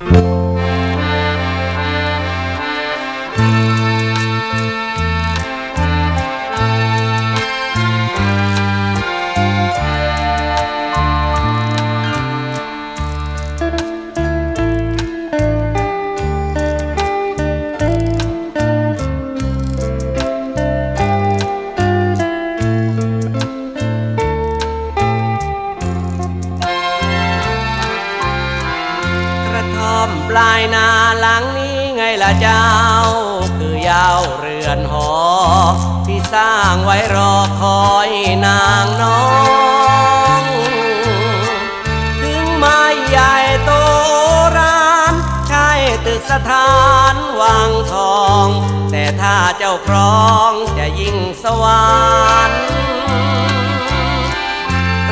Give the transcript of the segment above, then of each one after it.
กร อมปลายนาหลังนี้ไงล่ะเจ้า คือยาวเรือนหอ ที่สร้างไว้รอคอยนางน้อง ถึงไม้ใหญ่โตราน ใช่ตึกสถานวังทอง แต่ถ้าเจ้าครอง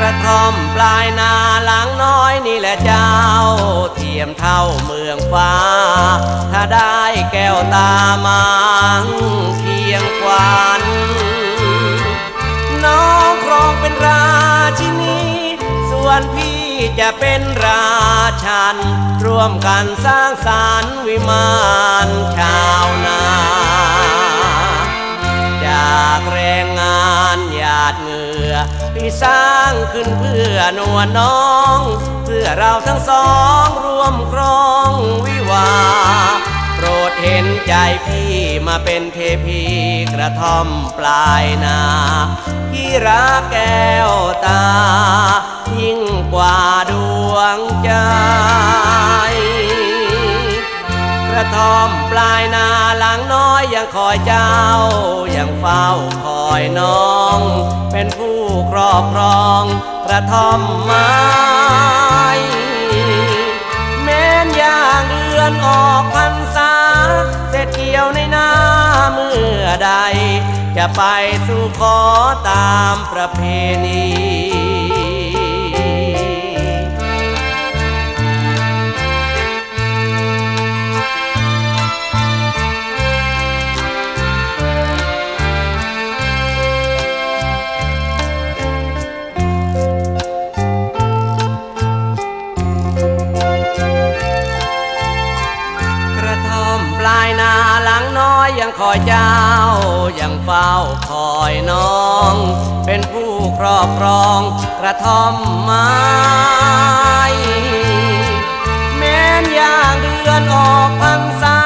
ระท่อมปลายนาหลังน้อยนี่แหละเจ้า เทียมเท่าเมืองฟ้า ถ้าได้แก้วตามังเคียงควันน้องครองเป็นราชินีส่วนพี่จะเป็นราชัน ร่วมกันสร้างสรรวิมานชา พี่สร้างขึ้นเพื่อนวลน้อง เพื่อเราทั้งสองร่วมครองวิวา โปรดเห็นใจพี่มาเป็นเทพีกระท่อมปลายนาที่รักแก้วตา ยิ่งกว่าดวงใจ กระท่อมปลายนา น้อยยังคอยเจ้า ยังเฝ้าคอยน้อง เป็นผู้ครอบครองกระท่อมไม้แม้นอย่างเดือนออกพรรษาเสร็จเกี่ยวในนาเมื่อใด จะไปสู่ขอตามประเพณี ยังคอยเจ้า ยังเฝ้าคอยน้อง เป็นผู้ครอบครองกระท่อมไม้แม้นยางเดือนออกพรรษา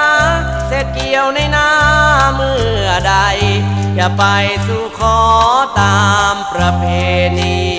เสร็จเกี่ยวในนาเมื่อใด อย่าไปสู่ขอตามประเพณี